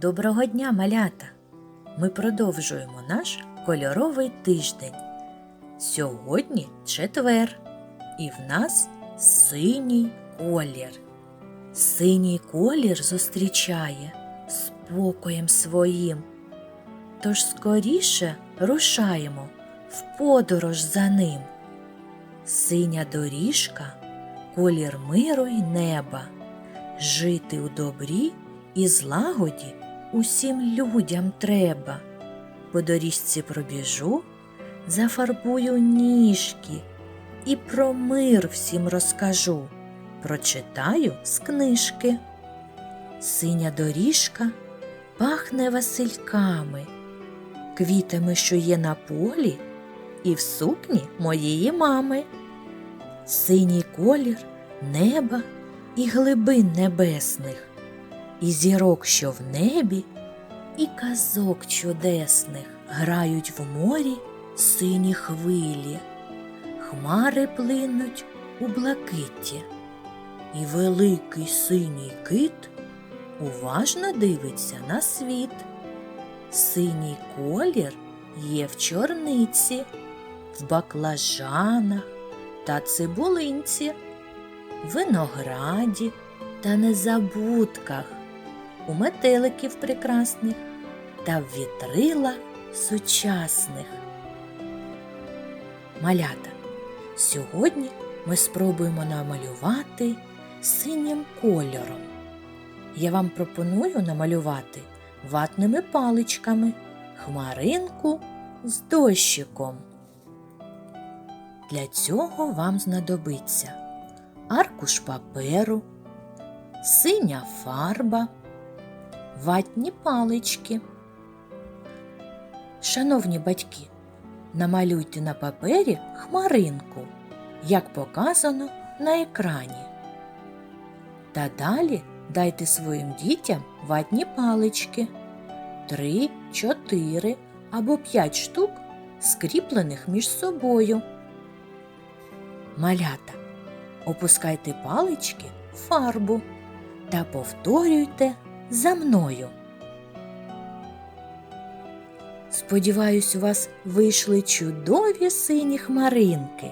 Доброго дня, малята! Ми продовжуємо наш кольоровий тиждень. Сьогодні четвер, і в нас синій колір. Синій колір зустрічає спокоєм своїм. Тож скоріше рушаємо в подорож за ним. Синя доріжка, колір миру й неба, жити у добрі і злагоді усім людям треба. По доріжці пробіжу, зафарбую ніжки і про мир всім розкажу, прочитаю з книжки. Синя доріжка пахне васильками, квітами, що є на полі, і в сукні моєї мами. Синій колір неба і глибин небесних і зірок, що в небі, і казок чудесних грають в морі сині хвилі, хмари плинуть у блакитті, і великий синій кит уважно дивиться на світ. Синій колір є в чорниці, в баклажанах та цибулинці, винограді та незабудках, у метеликів прекрасних та в вітрилах сучасних. Малята, сьогодні ми спробуємо намалювати синім кольором. Я вам пропоную намалювати ватними паличками хмаринку з дощиком. Для цього вам знадобиться аркуш паперу, синя фарба, ватні палички. Шановні батьки, намалюйте на папері хмаринку, як показано на екрані. Та далі дайте своїм дітям ватні палички 3, 4 або 5 штук, скріплених між собою. Малята, опускайте палички в фарбу та повторюйте за мною. Сподіваюсь, у вас вийшли чудові сині хмаринки.